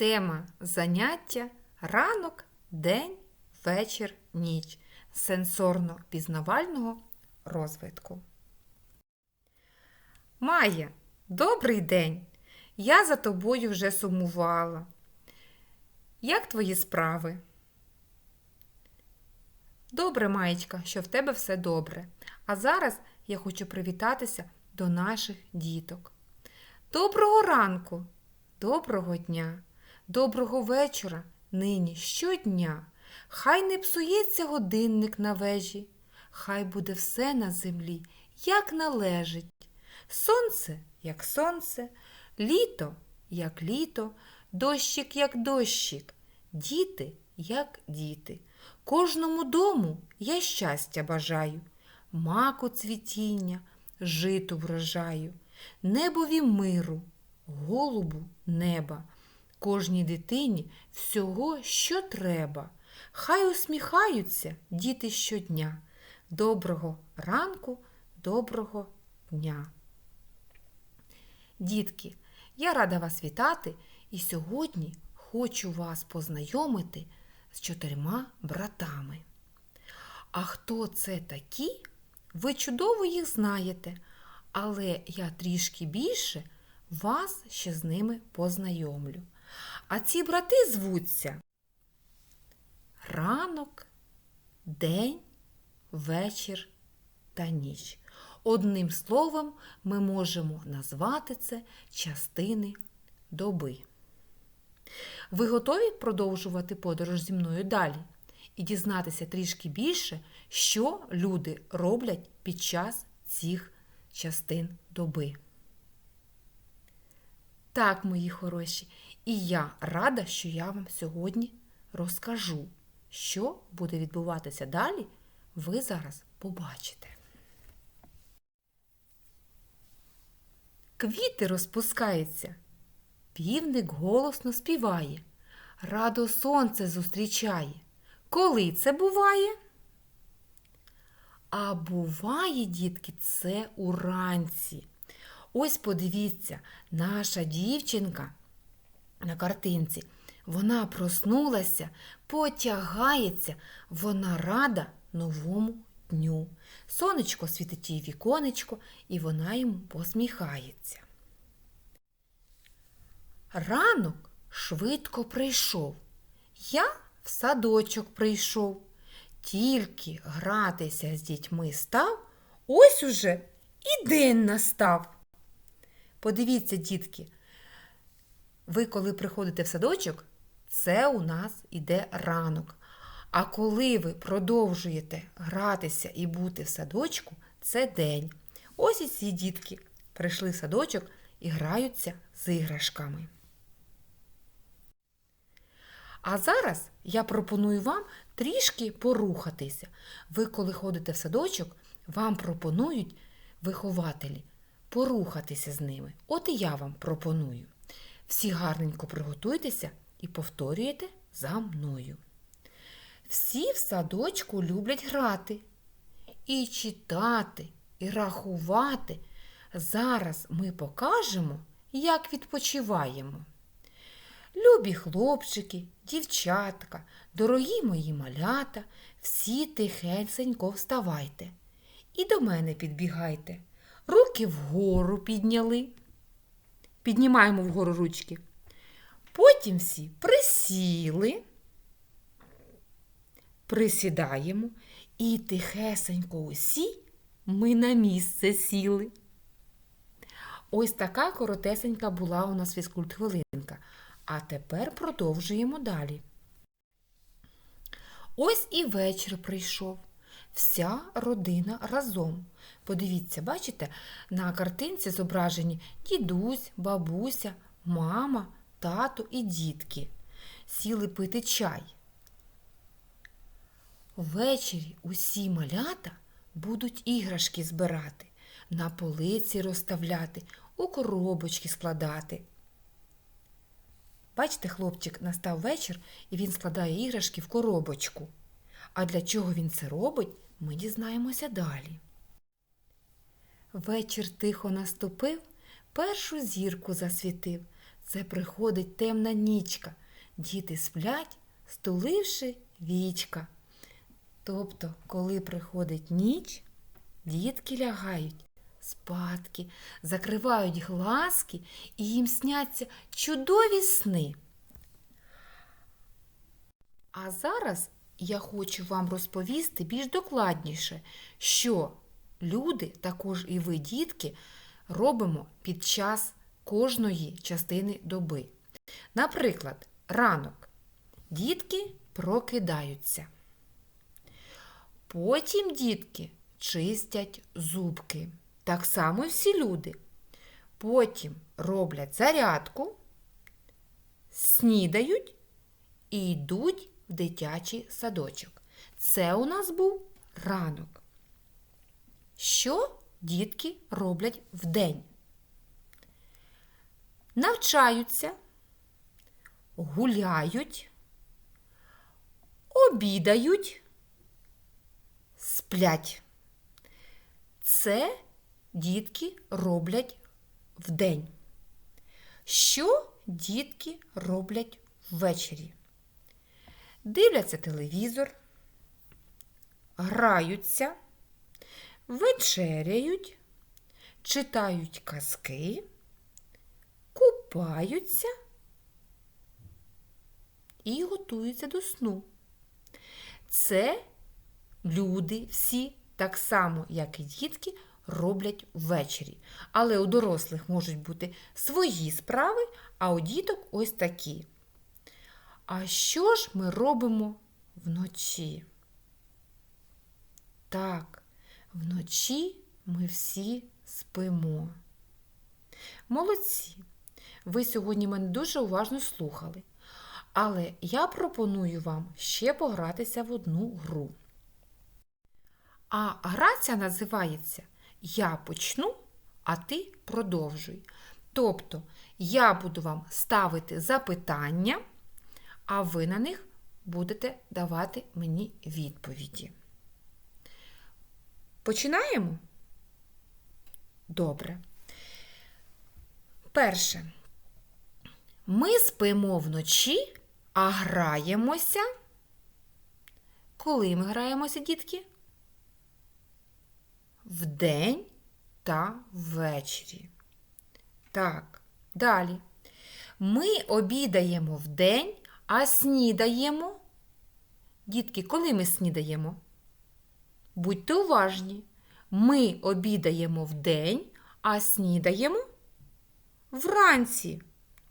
Тема заняття ранок, день, вечір, ніч сенсорно-пізнавального розвитку. Майя, добрий день! Я за тобою вже сумувала. Як твої справи? Добре, Маєчка, що в тебе все добре. А зараз я хочу привітатися до наших діток. Доброго ранку, доброго дня, доброго вечора нині щодня. Хай не псується годинник на вежі, хай буде все на землі, як належить. Сонце, як сонце, літо, як літо, дощик, як дощик, діти, як діти. Кожному дому я щастя бажаю, маку цвітіння, житу врожаю, небові миру, голубу неба, кожній дитині всього, що треба. Хай усміхаються діти щодня. Доброго ранку, доброго дня. Дітки, я рада вас вітати і сьогодні хочу вас познайомити з чотирма братами. А хто це такі? Ви чудово їх знаєте, але я трішки більше вас ще з ними познайомлю. А ці брати звуться ранок, день, вечір та ніч. Одним словом, ми можемо назвати це частини доби. Ви готові продовжувати подорож зі мною далі і дізнатися трішки більше, що люди роблять під час цих частин доби? Так, мої хороші, і я рада, що я вам сьогодні розкажу, що буде відбуватися далі, ви зараз побачите. Квіти розпускаються. Півник голосно співає, радо сонце зустрічає. Коли це буває? А буває, дітки, це уранці. Ось подивіться, наша дівчинка на картинці. Вона проснулася, потягається, вона рада новому дню. Сонечко світить їй віконечко, і вона йому посміхається. Ранок швидко прийшов. Я в садочок прийшов. Тільки гратися з дітьми став, ось уже і день настав. Подивіться, дітки, ви, коли приходите в садочок, це у нас іде ранок. А коли ви продовжуєте гратися і бути в садочку, це день. Ось і ці дітки прийшли в садочок і граються з іграшками. А зараз я пропоную вам трішки порухатися. Ви, коли ходите в садочок, вам пропонують вихователі порухатися з ними. От і я вам пропоную. Всі гарненько приготуйтеся і повторюєте за мною. Всі в садочку люблять грати, і читати, і рахувати. Зараз ми покажемо, як відпочиваємо. Любі хлопчики, дівчатка, дорогі мої малята, всі тихесенько вставайте. І до мене підбігайте. Руки вгору підняли. Піднімаємо вгору ручки. Потім всі присіли, присідаємо і тихесенько усі ми на місце сіли. Ось така коротесенька була у нас фізкульт-хвилинка. А тепер продовжуємо далі. Ось і вечір прийшов. Вся родина разом. Подивіться, бачите, на картинці зображені дідусь, бабуся, мама, тато і дітки. Сіли пити чай. Ввечері усі малята будуть іграшки збирати, на полиці розставляти, у коробочки складати. Бачите, хлопчик настав вечір і він складає іграшки в коробочку. А для чого він це робить, ми дізнаємося далі. Вечір тихо наступив, першу зірку засвітив. це приходить темна нічка. Діти сплять, стуливши вічка. Тобто, коли приходить ніч, дітки лягають спадки, закривають глазки і їм сняться чудові сни. А зараз я хочу вам розповісти більш докладніше, що люди, також і ви, дітки, робимо під час кожної частини доби. Наприклад, ранок дітки прокидаються. Потім дітки чистять зубки. Так само і всі люди. Потім роблять зарядку, снідають і йдуть в дитячий садочок. Це у нас був ранок. Що дітки роблять вдень? Навчаються, гуляють, обідають, сплять. Це дітки роблять вдень. Що дітки роблять ввечері? Дивляться телевізор, граються, вечеряють, читають казки, купаються і готуються до сну. Це люди всі, так само, як і дітки, роблять ввечері. Але у дорослих можуть бути свої справи, а у діток ось такі. А що ж ми робимо вночі? Так, вночі ми всі спимо. Молодці! Ви сьогодні мене дуже уважно слухали. Але я пропоную вам ще погратися в одну гру. А гра ця називається Я почну, а ти продовжуй. Тобто я буду вам ставити запитання, а ви на них будете давати мені відповіді. Починаємо? Добре. Перше. Ми спимо вночі, а граємося. Коли ми граємося, дітки? Вдень та ввечері. Так, далі. Ми обідаємо вдень, а снідаємо. Дітки, коли ми снідаємо? Будьте уважні. Ми обідаємо вдень, а снідаємо вранці.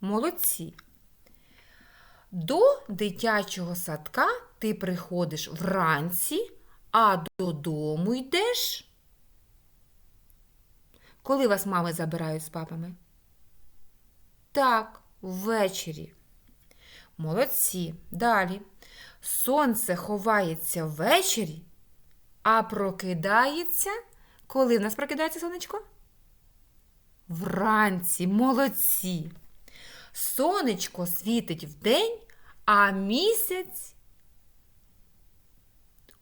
Молодці. До дитячого садка ти приходиш вранці, а додому йдеш. Коли вас мами забирають з папами? Так, ввечері. Молодці. Далі. Сонце ховається ввечері, а прокидається. Коли в нас прокидається сонечко? Вранці, молодці. Сонечко світить вдень, а місяць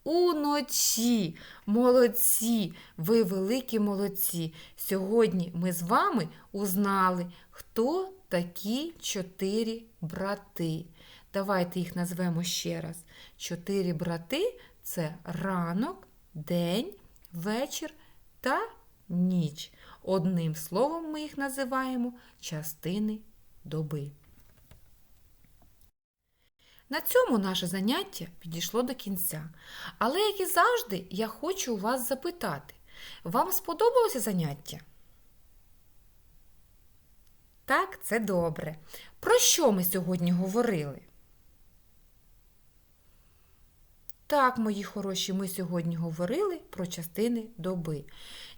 уночі. Молодці, ви великі молодці. Сьогодні ми з вами узнали, хто такі чотири брати. Давайте їх назвемо ще раз. Чотири брати це ранок, день, вечір та ніч. Одним словом ми їх називаємо частини доби. На цьому наше заняття підійшло до кінця. Але, як і завжди, я хочу у вас запитати, вам сподобалося заняття? Так, це добре. Про що ми сьогодні говорили? Так, мої хороші, ми сьогодні говорили про частини доби.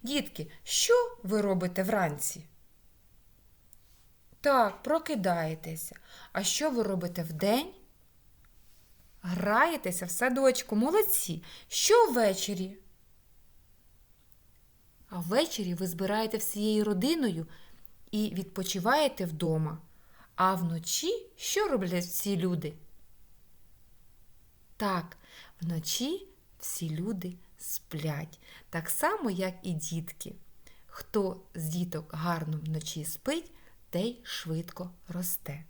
Дітки, що ви робите вранці? Так, прокидаєтеся. А що ви робите вдень? Граєтеся в садочку, молодці. Що ввечері? А ввечері ви збираєте всією родиною і відпочиваєте вдома. А вночі що роблять всі люди? Так, вночі всі люди сплять, так само, як і дітки. Хто з діток гарно вночі спить, те й швидко росте.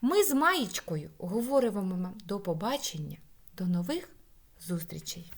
Ми з Маєчкою говоримо вам до побачення, до нових зустрічей!